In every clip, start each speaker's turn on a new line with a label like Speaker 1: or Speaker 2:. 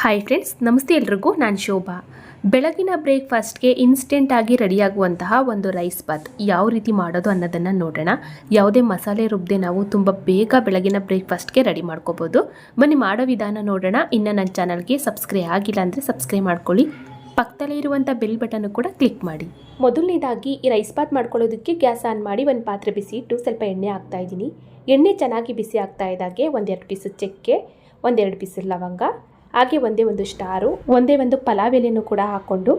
Speaker 1: Hi friends ನಮಸ್ತೆ ಎಲ್ರಿಗೂ, ನಾನು ಶೋಭಾ. ಬೆಳಗಿನ ಬ್ರೇಕ್ಫಾಸ್ಟ್ಗೆ ಇನ್ಸ್ಟೆಂಟಾಗಿ ರೆಡಿಯಾಗುವಂತಹ ಒಂದು ರೈಸ್ ಬಾತ್ ಯಾವ ರೀತಿ ಮಾಡೋದು ಅನ್ನೋದನ್ನು ನೋಡೋಣ. ಯಾವುದೇ ಮಸಾಲೆ ರುಬ್ಬದೆ ನಾವು ತುಂಬ ಬೇಗ ಬೆಳಗಿನ ಬ್ರೇಕ್ಫಾಸ್ಟ್ಗೆ ರೆಡಿ ಮಾಡ್ಕೋಬೋದು. ಬನ್ನಿ ಮಾಡೋ ವಿಧಾನ ನೋಡೋಣ. ಇನ್ನು ನನ್ನ ಚಾನಲ್ಗೆ ಸಬ್ಸ್ಕ್ರೈಬ್ ಆಗಿಲ್ಲ ಅಂದರೆ ಸಬ್ಸ್ಕ್ರೈಬ್ ಮಾಡ್ಕೊಳ್ಳಿ. ಪಕ್ಕದಲ್ಲೇ ಇರುವಂಥ ಬೆಲ್ ಬಟನ್ನು ಕೂಡ ಕ್ಲಿಕ್ ಮಾಡಿ. ಮೊದಲನೇದಾಗಿ ಈ ರೈಸ್ ಬಾತ್ ಮಾಡ್ಕೊಳ್ಳೋದಕ್ಕೆ ಗ್ಯಾಸ್ ಆನ್ ಮಾಡಿ ಒಂದು ಪಾತ್ರೆ ಬಿಸಿ ಇಟ್ಟು ಸ್ವಲ್ಪ ಎಣ್ಣೆ ಹಾಕ್ತಾ ಇದ್ದೀನಿ. ಎಣ್ಣೆ ಚೆನ್ನಾಗಿ ಬಿಸಿ ಆಗ್ತಾ ಇದ್ದಾಗೆ ಒಂದೆರಡು ಪೀಸು ಚಕ್ಕೆ, ಒಂದೆರಡು ಪೀಸು ಲವಂಗ ಹಾಗೆ ಒಂದೇ ಒಂದು ಸ್ಟಾರು, ಒಂದೇ ಒಂದು ಪಲಾವ್ ಎಲೆಯನ್ನು ಕೂಡ ಹಾಕ್ಕೊಂಡು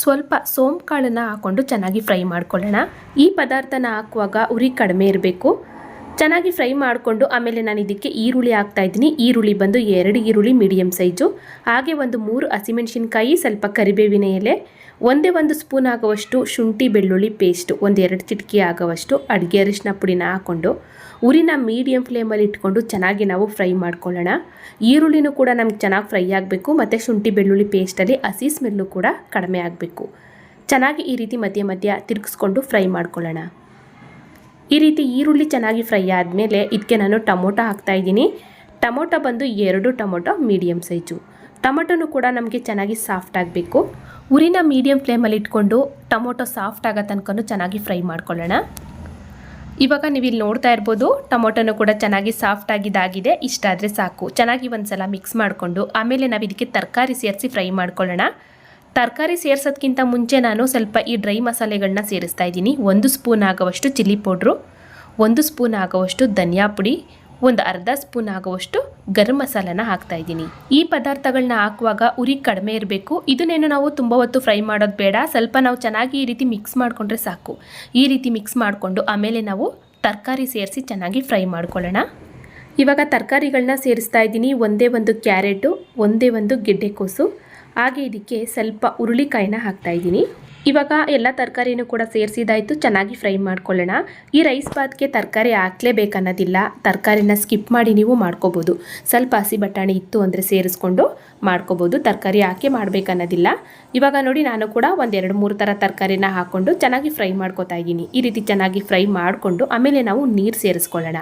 Speaker 1: ಸ್ವಲ್ಪ ಸೋಂಪು ಕಾಳನ್ನು ಹಾಕ್ಕೊಂಡು ಚೆನ್ನಾಗಿ ಫ್ರೈ ಮಾಡ್ಕೊಳ್ಳೋಣ. ಈ ಪದಾರ್ಥನ ಹಾಕುವಾಗ ಉರಿ ಕಡಿಮೆ ಇರಬೇಕು. ಚೆನ್ನಾಗಿ ಫ್ರೈ ಮಾಡಿಕೊಂಡು ಆಮೇಲೆ ನಾನು ಇದಕ್ಕೆ ಈರುಳ್ಳಿ ಹಾಕ್ತಾ ಇದ್ದೀನಿ. ಈರುಳ್ಳಿ ಬಂದು ಎರಡು ಈರುಳ್ಳಿ ಮೀಡಿಯಮ್ ಸೈಜು. ಹಾಗೆ ಒಂದು ಮೂರು ಹಸಿಮೆಣಸಿನ್ಕಾಯಿ, ಸ್ವಲ್ಪ ಕರಿಬೇವಿನ ಎಲೆ ಒಂದೇ ಒಂದು ಸ್ಪೂನ್ ಆಗುವಷ್ಟು ಶುಂಠಿ ಬೆಳ್ಳುಳ್ಳಿ ಪೇಸ್ಟು ಒಂದೆರಡು ಚಿಟಕಿ ಆಗುವಷ್ಟು ಅಡುಗೆ ಅರಿಶಿನ ಪುಡಿನ ಹಾಕ್ಕೊಂಡು ಉರಿನ ಮೀಡಿಯಂ ಫ್ಲೇಮಲ್ಲಿ ಇಟ್ಕೊಂಡು ಚೆನ್ನಾಗಿ ನಾವು ಫ್ರೈ ಮಾಡ್ಕೊಳ್ಳೋಣ. ಈರುಳ್ಳಿನೂ ಕೂಡ ನಮ್ಗೆ ಚೆನ್ನಾಗಿ ಫ್ರೈ ಆಗಬೇಕು, ಮತ್ತು ಶುಂಠಿ ಬೆಳ್ಳುಳ್ಳಿ ಪೇಸ್ಟಲ್ಲಿ ಹಸಿ ಸ್ಮೆಲ್ಲು ಕೂಡ ಕಡಿಮೆ ಆಗಬೇಕು. ಚೆನ್ನಾಗಿ ಈ ರೀತಿ ಮಧ್ಯ ಮಧ್ಯ ತಿರುಗಿಸ್ಕೊಂಡು ಫ್ರೈ ಮಾಡ್ಕೊಳ್ಳೋಣ. ಈ ರೀತಿ ಈರುಳ್ಳಿ ಚೆನ್ನಾಗಿ ಫ್ರೈ ಆದಮೇಲೆ ಇದಕ್ಕೆ ನಾನು ಟೊಮೊಟೊ ಹಾಕ್ತಾ ಇದ್ದೀನಿ. ಟೊಮೊಟೊ ಬಂದು ಎರಡು ಟೊಮೊಟೊ ಮೀಡಿಯಮ್ ಸೈಜು ಟೊಮೊಟೊನು ಕೂಡ ನಮಗೆ ಚೆನ್ನಾಗಿ ಸಾಫ್ಟ್ ಆಗಬೇಕು. ಉರಿನ ಮೀಡಿಯಂ ಫ್ಲೇಮಲ್ಲಿ ಇಟ್ಕೊಂಡು ಟೊಮೊಟೊ ಸಾಫ್ಟ್ ಆಗೋ ತನಕ ಚೆನ್ನಾಗಿ ಫ್ರೈ ಮಾಡ್ಕೊಳ್ಳೋಣ. ಇವಾಗ ನೀವು ಇಲ್ಲಿ ನೋಡ್ತಾ ಇರ್ಬೋದು, ಟೊಮೊಟೊನು ಕೂಡ ಚೆನ್ನಾಗಿ ಸಾಫ್ಟ್ ಆಗಿದ್ದಾಗಿದೆ ಇಷ್ಟಾದರೆ ಸಾಕು. ಚೆನ್ನಾಗಿ ಒಂದ್ಸಲ ಮಿಕ್ಸ್ ಮಾಡಿಕೊಂಡು, ಆಮೇಲೆ ನಾವು ಇದಕ್ಕೆ ತರಕಾರಿ ಸೇರಿಸಿ ಫ್ರೈ ಮಾಡ್ಕೊಳ್ಳೋಣ. ತರಕಾರಿ ಸೇರ್ಸೋದ್ಕಿಂತ ಮುಂಚೆ ನಾನು ಸ್ವಲ್ಪ ಈ ಡ್ರೈ ಮಸಾಲೆಗಳನ್ನ ಸೇರಿಸ್ತಾ ಇದ್ದೀನಿ. ಒಂದು ಸ್ಪೂನ್ ಆಗುವಷ್ಟು ಚಿಲ್ಲಿ ಪೌಡ್ರು ಒಂದು ಸ್ಪೂನ್ ಆಗುವಷ್ಟು ಧನಿಯಾ ಪುಡಿ ಒಂದು ಅರ್ಧ ಸ್ಪೂನ್ ಆಗುವಷ್ಟು ಗರಂ ಮಸಾಲನ ಹಾಕ್ತಾ ಇದ್ದೀನಿ. ಈ ಪದಾರ್ಥಗಳನ್ನ ಹಾಕುವಾಗ ಉರಿ ಕಡಿಮೆ ಇರಬೇಕು. ಇದನ್ನೇನು ನಾವು ತುಂಬ ಹೊತ್ತು ಫ್ರೈ ಮಾಡೋದು ಬೇಡ. ಸ್ವಲ್ಪ ನಾವು ಚೆನ್ನಾಗಿ ಈ ರೀತಿ ಮಿಕ್ಸ್ ಮಾಡಿಕೊಂಡ್ರೆ ಸಾಕು. ಈ ರೀತಿ ಮಿಕ್ಸ್ ಮಾಡಿಕೊಂಡು ಆಮೇಲೆ ನಾವು ತರಕಾರಿ ಸೇರಿಸಿ ಚೆನ್ನಾಗಿ ಫ್ರೈ ಮಾಡ್ಕೊಳ್ಳೋಣ. ಇವಾಗ ತರಕಾರಿಗಳನ್ನ ಸೇರಿಸ್ತಾ ಇದ್ದೀನಿ. ಒಂದೇ ಒಂದು ಕ್ಯಾರೆಟು, ಒಂದೇ ಒಂದು ಗೆಡ್ಡೆಕೋಸು ಹಾಗೆ ಇದಕ್ಕೆ ಸ್ವಲ್ಪ ಹುರುಳಿಕಾಯಿನ ಹಾಕ್ತಾ ಇದ್ದೀನಿ. ಇವಾಗ ಎಲ್ಲ ತರಕಾರಿನೂ ಕೂಡ ಸೇರಿಸಿದಾಯಿತು, ಚೆನ್ನಾಗಿ ಫ್ರೈ ಮಾಡ್ಕೊಳ್ಳೋಣ. ಈ ರೈಸ್ ಬಾತ್ಗೆ ತರಕಾರಿ ಹಾಕ್ಲೇಬೇಕನ್ನೋದಿಲ್ಲ ತರಕಾರಿನ ಸ್ಕಿಪ್ ಮಾಡಿ ನೀವು ಮಾಡ್ಕೋಬೋದು. ಸ್ವಲ್ಪ ಹಸಿ ಬಟಾಣಿ ಇತ್ತು ಅಂದರೆ ಸೇರಿಸ್ಕೊಂಡು ಮಾಡ್ಕೋಬೋದು. ತರಕಾರಿ ಹಾಕಿ ಮಾಡಬೇಕನ್ನೋದಿಲ್ಲ ಇವಾಗ ನೋಡಿ ನಾನು ಕೂಡ ಒಂದೆರಡು ಮೂರು ಥರ ತರಕಾರಿನ ಹಾಕ್ಕೊಂಡು ಚೆನ್ನಾಗಿ ಫ್ರೈ ಮಾಡ್ಕೋತಾ ಇದ್ದೀನಿ. ಈ ರೀತಿ ಚೆನ್ನಾಗಿ ಫ್ರೈ ಮಾಡಿಕೊಂಡು ಆಮೇಲೆ ನಾವು ನೀರು ಸೇರಿಸ್ಕೊಳ್ಳೋಣ.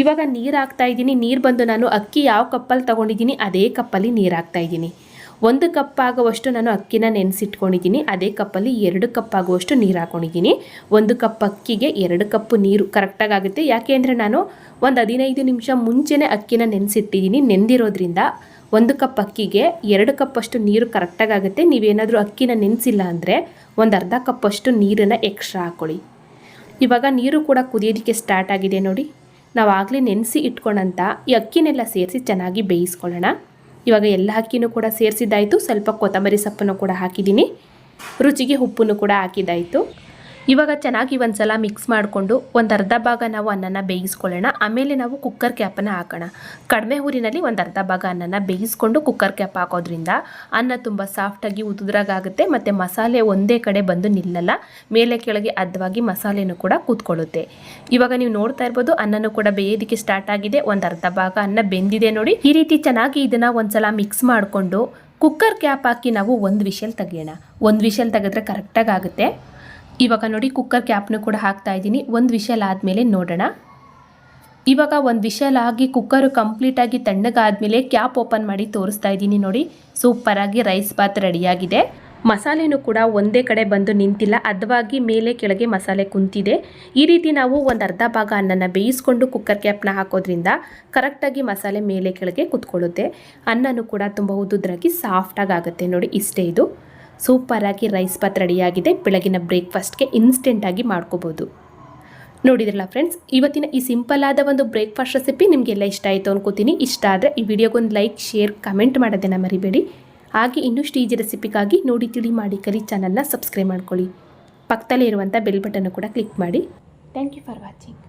Speaker 1: ಇವಾಗ ನೀರು ಹಾಕ್ತಾ ಇದ್ದೀನಿ. ನೀರು ಬಂದು ನಾನು ಅಕ್ಕಿ ಯಾವ ಕಪ್ಪಲ್ಲಿ ತೊಗೊಂಡಿದ್ದೀನಿ, ಅದೇ ಕಪ್ಪಲ್ಲಿ ನೀರು ಹಾಕ್ತಾ ಇದ್ದೀನಿ. ಒಂದು ಕಪ್ ಆಗುವಷ್ಟು ನಾನು ಅಕ್ಕಿನ ನೆನೆಸಿಟ್ಕೊಂಡಿದ್ದೀನಿ. ಅದೇ ಕಪ್ಪಲ್ಲಿ ಎರಡು ಕಪ್ ಆಗುವಷ್ಟು ನೀರು ಹಾಕೊಂಡಿದ್ದೀನಿ. ಒಂದು ಕಪ್ ಅಕ್ಕಿಗೆ ಎರಡು ಕಪ್ ನೀರು ಕರೆಕ್ಟಾಗಿ ಆಗುತ್ತೆ. ಯಾಕೆ ಅಂದರೆ ನಾನು ಒಂದು ಹದಿನೈದು ನಿಮಿಷ ಮುಂಚೆನೇ ಅಕ್ಕಿನ ನೆನೆಸಿಟ್ಟಿದ್ದೀನಿ. ನೆಂದಿರೋದ್ರಿಂದ ಒಂದು ಕಪ್ ಅಕ್ಕಿಗೆ ಎರಡು ಕಪ್ಪಷ್ಟು ನೀರು ಕರೆಕ್ಟಾಗಿ ಆಗುತ್ತೆ. ನೀವೇನಾದರೂ ಅಕ್ಕಿನ ನೆನೆಸಿಲ್ಲ ಅಂದರೆ ಒಂದು ಅರ್ಧ ಕಪ್ಪಷ್ಟು ನೀರನ್ನು ಎಕ್ಸ್ಟ್ರಾ ಹಾಕ್ಕೊಳ್ಳಿ ಇವಾಗ ನೀರು ಕೂಡ ಕುದಿಯೋದಕ್ಕೆ ಸ್ಟಾರ್ಟ್ ಆಗಿದೆ ನೋಡಿ. ನಾವು ಆಗಲೇ ನೆನೆಸಿ ಇಟ್ಕೊಂಡಂಥ ಈ ಅಕ್ಕಿನೆಲ್ಲ ಸೇರಿಸಿ ಚೆನ್ನಾಗಿ ಬೇಯಿಸ್ಕೊಳ್ಳೋಣ. ಇವಾಗ ಎಲ್ಲ ಅಕ್ಕಿನೂ ಕೂಡ ಸೇರಿಸಿದ್ದಾಯಿತು. ಸ್ವಲ್ಪ ಕೊತ್ತಂಬರಿ ಸೊಪ್ಪನ್ನು ಕೂಡ ಹಾಕಿದ್ದೀನಿ. ರುಚಿಗೆ ಉಪ್ಪನ್ನು ಕೂಡ ಹಾಕಿದ್ದಾಯಿತು. ಇವಾಗ ಚೆನ್ನಾಗಿ ಒಂದು ಸಲ ಮಿಕ್ಸ್ ಮಾಡಿಕೊಂಡು ಒಂದು ಅರ್ಧ ಭಾಗ ನಾವು ಅನ್ನನ ಬೇಯಿಸ್ಕೊಳ್ಳೋಣ. ಆಮೇಲೆ ನಾವು ಕುಕ್ಕರ್ ಕ್ಯಾಪನ್ನು ಹಾಕೋಣ. ಕಡಿಮೆ ಊರಿನಲ್ಲಿ ಒಂದು ಅರ್ಧ ಭಾಗ ಅನ್ನನ ಬೇಯಿಸ್ಕೊಂಡು ಕುಕ್ಕರ್ ಕ್ಯಾಪ್ ಹಾಕೋದ್ರಿಂದ ಅನ್ನ ತುಂಬ ಸಾಫ್ಟಾಗಿ ಉದುದ್ರಾಗುತ್ತೆ ಮತ್ತು ಮಸಾಲೆ ಒಂದೇ ಕಡೆ ಬಂದು ನಿಲ್ಲಲ್ಲ. ಮೇಲೆ ಕೆಳಗೆ ಅದ್ದವಾಗಿ ಮಸಾಲೆನೂ ಕೂಡ ಕೂತ್ಕೊಳ್ಳುತ್ತೆ. ಇವಾಗ ನೀವು ನೋಡ್ತಾ ಇರ್ಬೋದು ಅನ್ನನೂ ಕೂಡ ಬೇಯೋದಕ್ಕೆ ಸ್ಟಾರ್ಟ್ ಆಗಿದೆ. ಒಂದು ಅರ್ಧ ಭಾಗ ಅನ್ನ ಬೆಂದಿದೆ ನೋಡಿ. ಈ ರೀತಿ ಚೆನ್ನಾಗಿ ಇದನ್ನು ಒಂದ್ಸಲ ಮಿಕ್ಸ್ ಮಾಡಿಕೊಂಡು ಕುಕ್ಕರ್ ಕ್ಯಾಪ್ ಹಾಕಿ ನಾವು ಒಂದು ವಿಷಲ್ ತೆಗೆಯೋಣ. ಒಂದು ವಿಷಲ್ ತೆಗೆದ್ರೆ ಕರೆಕ್ಟಾಗಿ ಆಗುತ್ತೆ. ಇವಾಗ ನೋಡಿ ಕುಕ್ಕರ್ ಕ್ಯಾಪ್ನು ಕೂಡ ಹಾಕ್ತಾ ಇದ್ದೀನಿ. ಒಂದು ವಿಷಲ್ ಆದಮೇಲೆ ನೋಡೋಣ. ಇವಾಗ ಒಂದು ವಿಷಲ್ ಆಗಿ ಕುಕ್ಕರು ಕಂಪ್ಲೀಟಾಗಿ ತಣ್ಣಗಾದ್ಮೇಲೆ ಕ್ಯಾಪ್ ಓಪನ್ ಮಾಡಿ ತೋರಿಸ್ತಾ ಇದ್ದೀನಿ ನೋಡಿ. ಸೂಪರಾಗಿ ರೈಸ್ ಬಾತ್ ರೆಡಿಯಾಗಿದೆ ಮಸಾಲೆನೂ ಕೂಡ ಒಂದೇ ಕಡೆ ಬಂದು ನಿಂತಿಲ್ಲ. ಅದವಾಗಿ ಮೇಲೆ ಕೆಳಗೆ ಮಸಾಲೆ ಕುಂತಿದೆ. ಈ ರೀತಿ ನಾವು ಒಂದು ಅರ್ಧ ಭಾಗ ಅನ್ನನ ಬೇಯಿಸ್ಕೊಂಡು ಕುಕ್ಕರ್ ಕ್ಯಾಪ್ನ ಹಾಕೋದ್ರಿಂದ ಕರೆಕ್ಟಾಗಿ ಮಸಾಲೆ ಮೇಲೆ ಕೆಳಗೆ ಕುತ್ಕೊಳ್ಳುತ್ತೆ. ಅನ್ನನೂ ಕೂಡ ತುಂಬ ಉದುದ್ರಾಗಿ ಸಾಫ್ಟಾಗಿ ಆಗುತ್ತೆ ನೋಡಿ. ಇಷ್ಟೇ ಇದು. ಸೂಪರಾಗಿ ರೈಸ್ ಬಾತ್ ರೆಡಿಯಾಗಿದೆ. ಬೆಳಗಿನ ಬ್ರೇಕ್ಫಾಸ್ಟ್ಗೆ ಇನ್ಸ್ಟೆಂಟಾಗಿ ಮಾಡ್ಕೋಬೋದು. ನೋಡಿದ್ರಲ್ಲ ಫ್ರೆಂಡ್ಸ್ ಇವತ್ತಿನ ಈ ಸಿಂಪಲ್ ಆದ ಒಂದು ಬ್ರೇಕ್ಫಾಸ್ಟ್ ರೆಸಿಪಿ ನಿಮಗೆಲ್ಲ ಇಷ್ಟ ಆಯಿತು ಅನ್ಕೋತೀನಿ. ಇಷ್ಟ ಆದರೆ ಈ ವಿಡಿಯೋಗೊಂದು ಲೈಕ್ ಶೇರ್ ಕಮೆಂಟ್ ಮಾಡೋದನ್ನು ಮರಿಬೇಡಿ. ಹಾಗೆ ಇನ್ನಷ್ಟು ಈಜಿ ರೆಸಿಪಿಗಾಗಿ ನೋಡಿ ತಿಳಿ ಮಾಡಿ ಕರಿ ಚಾನಲ್ನ ಸಬ್ಸ್ಕ್ರೈಬ್ ಮಾಡ್ಕೊಳ್ಳಿ. ಪಕ್ಕದಲ್ಲೇ ಇರುವಂಥ ಬೆಲ್ ಬಟನ್ನು ಕೂಡ ಕ್ಲಿಕ್ ಮಾಡಿ. Thank you for watching